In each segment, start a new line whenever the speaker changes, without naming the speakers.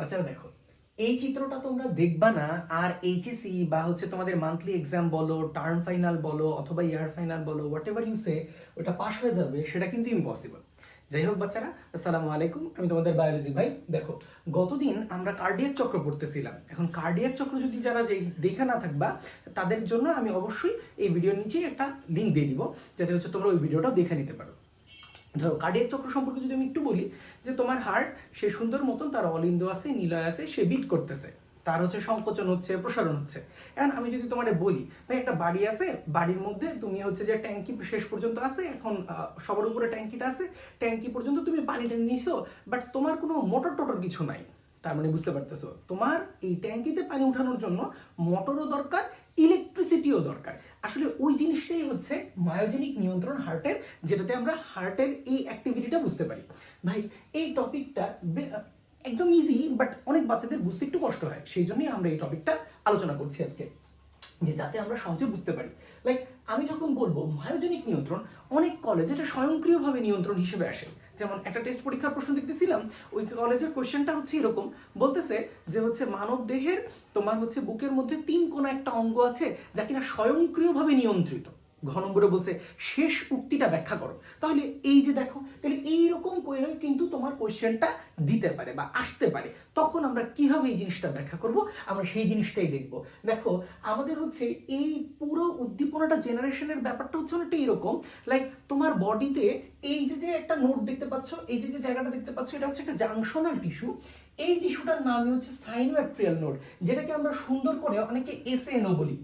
বাচ্চারা দেখো, এই চিত্রটা তোমরা দেখবা না, আর এইচএসি বা হচ্ছে তোমাদের মান্থলি এক্সাম বলো টার্ম ফাইনাল বলো, অথবা ইয়ার ফাইনাল বলো হোয়াট এভার ইউ সে ওটা পাস হয়ে যাবে, সেটা কিন্তু ইম্পসিবল যাই হোক বাচ্চারা, আসসালামু আলাইকুম, আমি তোমাদের বায়োলজি ভাই। দেখো, গতদিন আমরা কার্ডিয়াক চক্র পড়তেছিলাম। এখন কার্ডিয়াক চক্র যদি যারা যে দেখে না থাকবা, তাদের জন্য আমি অবশ্যই এই ভিডিওর নিচে একটা লিঙ্ক দিয়ে দিব, যাতে হচ্ছে তোমরা ওই ভিডিওটাও দেখে নিতে পারো। ধরো কার্ডিয়াক চক্র সম্পর্কে যদি আমি একটু বলি, যে তোমার হার্ট সে সুন্দর মতন তার অলিন্দ আছে, নিলয় আছে, সে বিট করতেছে। তার হচ্ছে সংকোচন হচ্ছে, প্রসারণ হচ্ছে। এখন আমি যদি তোমার বলি, ভাই, একটা বাড়ি আছে, বাড়ির মধ্যে তুমি হচ্ছে যে ট্যাঙ্কি শেষ পর্যন্ত আছে, এখন সবার উপরে ট্যাঙ্কিটা আছে, ট্যাঙ্কি পর্যন্ত তুমি পানিটা নিছো বাট তোমার কোনো মোটর টোটর কিছু নাই। তার মানে বুঝতে পারতেছো? তোমার এই ট্যাঙ্কিতে পানি উঠানোর জন্য মোটরও দরকার ইলেকট্রিসিটিও দরকার। আসলে ওই জিনিসটাই হচ্ছে মায়োজেনিক নিয়ন্ত্রণ হার্টের, যেটাতে আমরা হার্টের এই অ্যাক্টিভিটিটা বুঝতে পারি। ভাই, এই টপিকটা একদম ইজি বাট অনেক বাচ্চাদের বুঝতে একটু কষ্ট হয়। সেই জন্যই আমরা এই টপিকটা আলোচনা করছি আজকে। যে যাতে আমরা সহজে বুঝতে পারি। লাইক আমি যখন বলব মায়োজেনিক নিয়ন্ত্রণ, অনেক কলেজ এটা স্বয়ংক্রিয়ভাবে নিয়ন্ত্রণ হিসেবে আসে। যেমন একটা টেস্ট পরীক্ষার প্রশ্ন দেখতেছিলাম, ওই কলেজের কোয়েশ্চেনটা হচ্ছে এরকম। বলতেছে যে হচ্ছে মানব দেহের তোমার হচ্ছে বুকের মধ্যে তিন কোন একটা অঙ্গ আছে যা কিনা স্বয়ংক্রিয়ভাবে নিয়ন্ত্রিত। ঘ নম্বরে বলছে, শেষ উক্তিটা ব্যাখ্যা করো। তাহলে এই যে দেখো, তাহলে এইরকম করে কিন্তু তোমার কোয়েশ্চেনটা দিতে পারে বা আসতে পারে। তখন আমরা কীভাবে এই জিনিসটা ব্যাখ্যা করব? আমরা সেই জিনিসটাই দেখব। দেখো, আমাদের হচ্ছে এই পুরো উদ্দীপনাটা জেনারেশনের ব্যাপারটা হচ্ছে অনেকটা এরকম। লাইক তোমার বডিতে এই যে যে একটা নোট দেখতে পাচ্ছ, এই যে যে জায়গাটা দেখতে পাচ্ছ, এটা হচ্ছে একটা জাংশনাল টিস্যু এই টিস্যুটার নামই হচ্ছে সাইনোঅ্যাট্রিয়াল নোট যেটাকে আমরা সুন্দর করে অনেকে এসএনও বলি।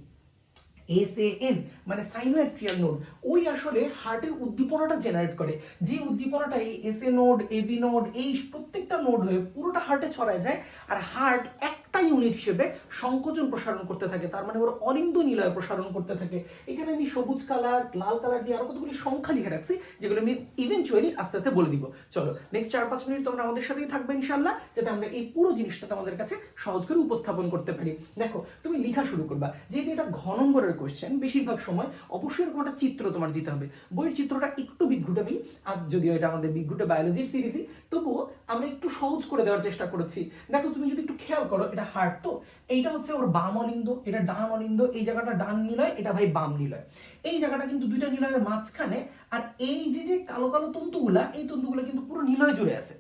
এসএএন মানে সাইনোঅ্যাট্রিয়াল নোড ওই আসলে হার্টের উদ্দীপনাটা জেনারেট করে। যে উদ্দীপনাটা এই S A node AV node এই প্রত্যেকটা নোড হয়ে পুরোটা হার্টে ছড়ায় যায় আর হার্ট একটা ইউনিট হিসেবে সংকোচন প্রসারণ করতে থাকে, তার মানে ওর অলিন্দ নিলয় প্রসারণ করতে থাকে। এখানে আমি সবুজ কালার লাল কালার দিয়ে আরও কতগুলি সংখ্যা লিখে রাখছি, যেগুলো আমি ইভেনচুয়ালি আস্তে আস্তে বলে দিব। চলো নেক্সট চার পাঁচ মিনিট তোমরা আমাদের সাথেই থাকবে ইনশাল্লাহ যাতে আমরা এই পুরো জিনিসটা তোমাদের কাছে সহজ করে উপস্থাপন করতে পারি। দেখো, তুমি লেখা শুরু করবা। যেহেতু এটা ঘ নম্বরের কোয়েশ্চেন বেশিরভাগ সময় অবশ্যই এরকম একটা চিত্র তোমার দিতে হবে। বইয়ের চিত্রটা একটু বিঘ্নুটাবি আজ যদিও এটা আমাদের বিঘ্নুটা বায়োলজির সিরিজই তবুও আমরা একটু সহজ করে দেওয়ার চেষ্টা করেছি। দেখো তুমি যদি একটু খেয়াল করো, এটা হার্ট তো, এইটা হচ্ছে ওর বাম অলিন্দ, এটা ডান অলিন্দ, এই জায়গাটা ডান নিলয়, এটা ভাই বাম নিলয়। এই জায়গাটা কিন্তু দুইটা নিলয়ের মাঝখানে, আর এই যে যে কালো কালো তন্তুগুলা, এই তন্তুগুলো কিন্তু পুরো নিলয় জুড়ে আছে।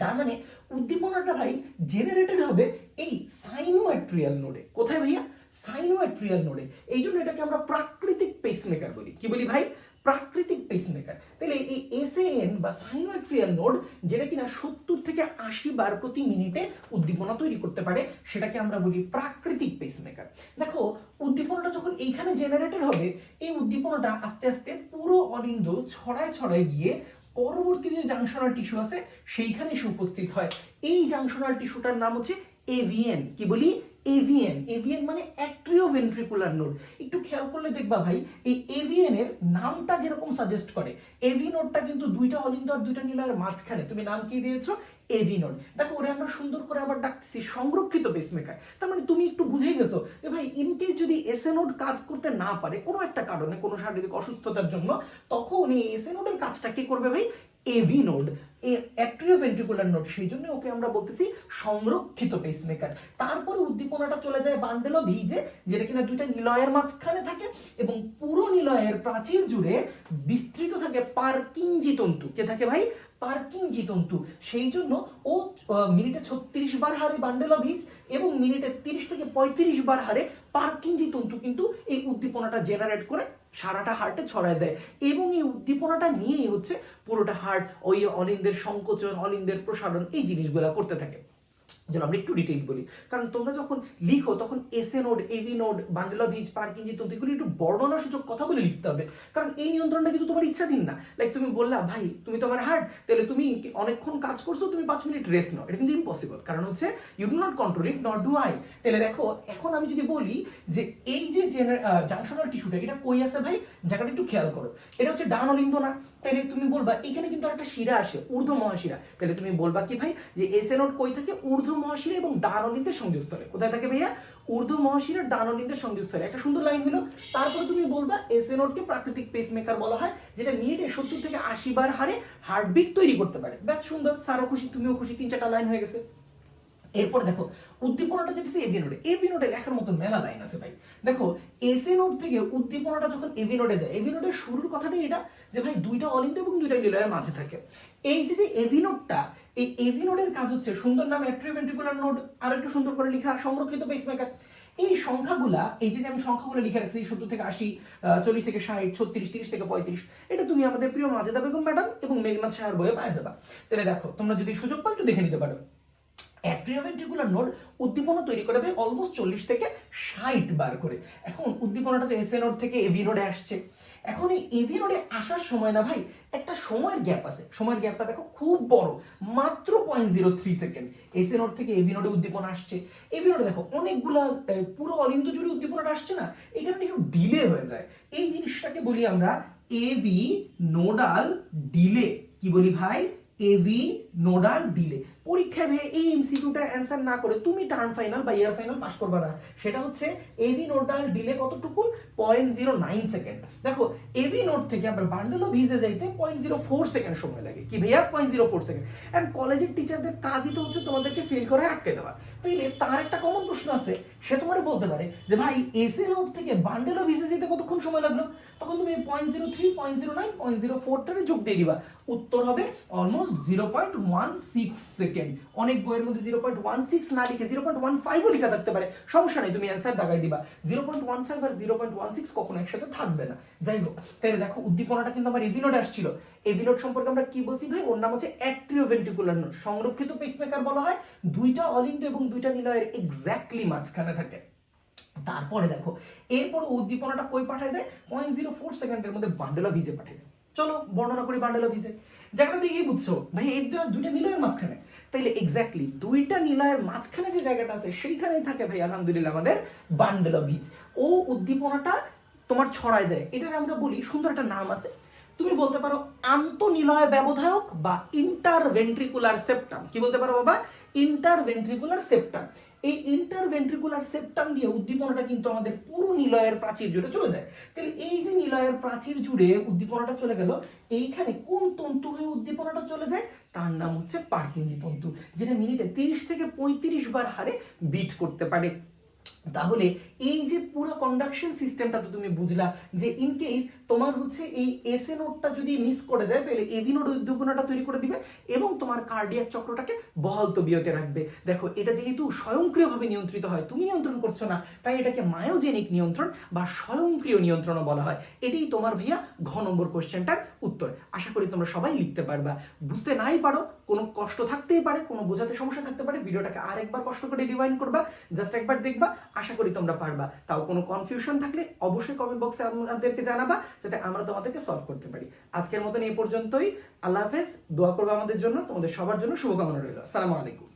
তার মানে উদ্দীপনাটা ভাই জেনারেটেড হবে এই সাইনোঅ্যাট্রিয়াল নোডে কোথায় ভাইয়া? সাইনোঅ্যাট্রিয়াল নোডে এই জন্য এটাকে আমরা প্রাকৃতিক পেসমেকার বলি। কি বলি ভাই? প্রাকৃতিক পেসমেকার তাহলে এই এসএএন বা সাইনোঅ্যাট্রিয়াল নোড যেটা কিনা সত্তর থেকে আশি বার প্রতি মিনিটে উদ্দীপনা তৈরি করতে পারে, সেটাকে আমরা বলি প্রাকৃতিক পেসমেকার দেখো, উদ্দীপনাটা যখন এইখানে জেনারেটেড হবে, এই উদ্দীপনাটা আস্তে আস্তে পুরো অলিন্দ ছড়ায় ছড়ায় গিয়ে পরবর্তী যে জাংশনাল টিস্যু আছে, সেইখানে এসে উপস্থিত হয়। এই জাংশনাল টিস্যুটার নাম হচ্ছে এভিএন কি বলি? এভিএন এভিএন মানে অ্যাট্রিও ভেন্ট্রিকুলার নোড একটু খেয়াল করলে দেখবা ভাই, এই এভিএন এর নামটা যেরকম সাজেস্ট করে এভি নোডটা কিন্তু দুইটা অলিন্দ আর দুইটা নিলয়ের মাঝখানে। তুমি নাম কি দিয়েছ? এভি নোড দেখো, ওরে আমরা সুন্দর করে আবার ডাকতেছি, সংরক্ষিত পেসমেকার তার মানে তুমি একটু বুঝেই গেছো যে ভাই ইনকেস যদি এসএ নোড কাজ করতে না পারে, কোনো একটা কারণে, কোনো শারীরিক অসুস্থতার জন্য, তখন এই এসএ নোডের কাজটা কে করবে ভাই? এভি নোড অ্যাট্রিওভেন্ট্রিকুলার নোড সেই জন্য ওকে আমরা বলতেছি সংরক্ষিত পেসমেকার তারপরে উদ্দীপনাটা চলে যায় বান্ডেল ভিজে যেটা কিনা দুইটা নিলয়ের মাঝখানে থাকে এবং পুরো নিলয়ের প্রাচীর জুড়ে বিস্তৃত থাকে পার্কিঞ্জি তন্তু কে থাকে ভাই? পার্কিঞ্জি তন্তু সেই জন্য ও মিনিটে ছত্রিশ বার হারে বান্ডেল ভিজ এবং মিনিটে তিরিশ থেকে পঁয়ত্রিশ বার হারে পার্কিঞ্জি তন্তু কিন্তু এই উদ্দীপনাটা জেনারেট করে সারাটা হার্টে ছড়ায় দেয়। এবং এই উদ্দীপনাটা নিয়েই হচ্ছে পুরোটা হার্ট, ওই অলিন্দের সংকোচন, অলিন্দের প্রসারণ, এই জিনিসগুলো করতে থাকে। যেন আমরা একটু ডিটেইল বলি। কারণ তোমরা যখন লিখো, তখন SA node AV node bundle of His Purkinje তন্তু এগুলো একটু বর্ণনা সূচক কথা বলে লিখতে হবে। কারণ এই নিয়ন্ত্রণটা কিন্তু তোমার ইচ্ছাধীন না। লাইক তুমি বললা, ভাই, তুমি তোমার হার্ট তাহলে তুমি অনেকক্ষণ কাজ করছ, তুমি পাঁচ মিনিট রেস্ট নাও। এটা কিন্তু ইম্পসিবল কারণ হচ্ছে you do not control it not do I তাহলে দেখো, এখন আমি যদি বলি যে এই যে জাংশনাল টিস্যুটা এটা কই আছে ভাই? জায়গাটা একটু খেয়াল করো। এটা হচ্ছে ডান অলিন্দ না তাহলে তুমি বলবা, এখানে কিন্তু একটা শিরা আসে ঊর্ধ্ব মহাশিরা তাহলে তুমি বলবা কি ভাই? যে এসে নোট কই থাকে? ঊর্ধ্ব মহাশিরা এবং ডান অলিন্দের সংযোগস্থলে কোথায় থাকে ভাইয়া? ঊর্ধ্ব মহাশিরা ডান অলিন্দের সংযোগস্থলে একটা সুন্দর লাইন হলো, তারপরে তুমি বলবা এসে নোটকে প্রাকৃতিক পেসমেকার বলা হয়, যেটা মিনিটে সত্তর থেকে আশি বার হারে হার্টবিট তৈরি করতে পারে। ব্যাস, সুন্দর, স্যারও খুশি, তুমিও খুশি, তিন চারটা লাইন হয়ে গেছে। এরপর দেখো, উদ্দীপনাটা যেটা এভি নোডে এভি নোডে লেখার মতো মেলা লাইন আছে ভাই। দেখো এসএ নোড থেকে উদ্দীপনাটা যখন এভি নোডে যায় এভি নোডের শুরুর কথাটাই এটা যে ভাই দুইটা অলিন্দ এবং দুইটা নিলয়ের মাঝে থাকে। এই যে যে এভি নোডটা এই এভি নোডের কাজ হচ্ছে সুন্দর নাম অ্যাট্রিভেন্ট্রিকুলার নোড আর একটু সুন্দর করে লেখা, সংরক্ষিত পেসমেকার এই সংখ্যাগুলা, এই যে আমি সংখ্যাগুলো লিখে রাখছি, সত্তর থেকে আশি চল্লিশ থেকে ষাট, ছত্রিশ, তিরিশ থেকে পঁয়ত্রিশ, এটা তুমি আমাদের প্রিয় মাজেদা বেগম ম্যাডাম এবং মেঘনাথ সাহার বইয়ে পাওয়া যাবা। তাহলে দেখো, তোমরা যদি সুযোগ পাও একটু দেখে নিতে পারো। অ্যাট্রিওভেন্ট্রিকুলার নোড উদ্দীপনা তৈরি করে অলমোস্ট চল্লিশ থেকে ষাট বার করে। এখন উদ্দীপনাটা তো এসএ নোড থেকে এভি নোডে আসছে। এখন এই এভি রোডে আসার সময় না ভাই, একটা সময়ের গ্যাপ আছে। সময়ের গ্যাপটা দেখো, খুব বড়। মাত্র point zero three second SA node থেকে এভি নোডে উদ্দীপনা আসছে। এভি নোডে দেখো, অনেকগুলা পুরো অলিন্দ জুড়ে উদ্দীপনাটা আসছে না। এখানে একটু ডিলে হয়ে যায়। এই জিনিসটাকে বলি আমরা এভি নোডাল ডিলে কি বলি ভাই? এভি নোডাল ডিলে পরীক্ষায় ভাই এই এমসিকিউটা অ্যান্সার না করে তুমি টার্ম ফাইনাল বা ইয়ার ফাইনাল পাস করবে না। সেটা হচ্ছে এভি নোডাল ডিলে কতটুকু? পয়েন্ট জিরো নাইন সেকেন্ড দেখো এভি নোড থেকে আমরা বান্ডেলও ভিজে যাইতে পয়েন্ট জিরো ফোর সেকেন্ড সময় লাগে। কি ভাইয়া? Point zero four second and কলেজের টিচারদের কাজই তো হচ্ছে তোমাদেরকে ফেল করে আটকে দেওয়া। তাইলে তার একটা কমন প্রশ্ন আছে, সে তোমার বলতে পারে যে, ভাই এসএ নোড থেকে বান্ডেল বান্ডেলও ভিজে যেতে কতক্ষণ সময় লাগল? তখন তুমি point zero three point zero nine point zero ফোরটারে যোগ দিয়ে দিবা। উত্তর হবে almost zero point one six second অনেক বইয়ের মধ্যে জিরো পয়েন্ট ওয়ান সিক্স না লিখে জিরো পয়েন্ট ওয়ান ফাইভও লেখা থাকতে পারে। সমস্যা নেই, তুমি অ্যান্সার দাগাই দিবা। জিরো পয়েন্ট ওয়ান ফাইভ আর জিরো পয়েন্ট ওয়ান সিক্স কখনো একসাথে থাকবে না। যাই হোক, তাহলে দেখো, উদ্দীপনাটা কিন্তু আমার এভিনোড আসছিল। এভিনোড সম্পর্কে আমরা কি বলছি ভাই? ওর নাম হচ্ছে অ্যাট্রিওভেন্ট্রিকুলার নোড সংরক্ষিত পেসমেকার বলা হয়, দুইটা অলিন্দ এবং দুইটা নিলয়ের এক্স্যাক্টলি মাঝখানে থাকে। তারপরে দেখো, এরপর উদ্দীপনাটা কই পাঠায় দেয়? পয়েন্ট জিরো ফোর সেকেন্ডের মধ্যে বান্ডেলা ভিজে পাঠিয়ে দেয়। চলো, বর্ণনা করি বান্ডেলা ভিজে। জায়গাটা দেখেই বুঝছ ভাই এই দুটো- দুইটা নিলয়ের মাঝখানে। তাইলে এক্স্যাক্টলি দুইটা নিলয়ের মাঝখানে যে জায়গাটা আছে, সেইখানেই থাকে ভাই, আলহামদুলিল্লাহ, আমাদের বান্ডেলা বীজ ও উদ্দীপনাটা তোমার ছড়ায় দেয়। এটার আমরা বলি, সুন্দর একটা নাম আছে তুমি বলতে পারো আন্তঃনিলয় ব্যবধায়ক বা ইন্টারভেন্ট্রিকুলার সেপ্টাম কি বলতে পারো বাবা? ইন্টারভেন্ট্রিকুলার সেপ্টাম এই ইন্টারভেন্ট্রিকুলার সেপ্টাম দিয়ে উদ্দীপনাটা কিন্তু আমাদের পুরো নিলয়ের প্রাচীর জুড়ে চলে যায়। তাহলে এই যে নিলয়ের প্রাচীর জুড়ে উদ্দীপনাটা চলে গেল, এইখানে কোন তন্তু হয়ে উদ্দীপনাটা চলে যায়? তার নাম হচ্ছে পার্কিঞ্জি তন্তু, যেটা মিনিটে তিরিশ থেকে পঁয়ত্রিশ বার হারে বিট করতে পারে। তাহলে এই যে পুরো কন্ডাকশন সিস্টেমটা তো তুমি বুঝলা, যে ইন কেস তোমার হচ্ছে এই এসএ নোটটা যদি মিস করে যায়, তাহলে এভি নোট উদ্দীপনাটা তৈরি করে দিবে এবং তোমার কার্ডিয়াক চক্রটাকে বহাল তবিয়তে রাখবে। দেখো, এটা যেহেতু স্বয়ংক্রিয়ভাবে নিয়ন্ত্রিত হয়, তুমি নিয়ন্ত্রণ করছ না, তাই এটাকে মায়োজেনিক নিয়ন্ত্রণ বা স্বয়ংক্রিয় নিয়ন্ত্রণও বলা হয়। এটাই তোমার ভাইয়া ঘ নম্বর কোশ্চেনটার উত্তর। আশা করি তোমরা সবাই লিখতে পারবা। বুঝতে নাই পারো, কোনো কষ্ট থাকতেই পারে, কোনো বোঝাতে সমস্যা থাকতে পারে, ভিডিওটাকে আরেকবার কষ্ট করে রিভাইন করবা জাস্ট একবার দেখবা, আশা করি তোমরা পারবা। তাও কোনো কনফিউশন থাকলে অবশ্যই কমেন্ট বক্সে আমাদেরকে জানাবা। যাতে আমরা তোমাদেরকে সলভ করতে পারি। আজকের মতন এই পর্যন্তই। আল্লাহ হাফেজ। দোয়া করব আমাদের জন্য। তোমাদের সবার জন্য শুভকামনা রইল। আসসালামু আলাইকুম।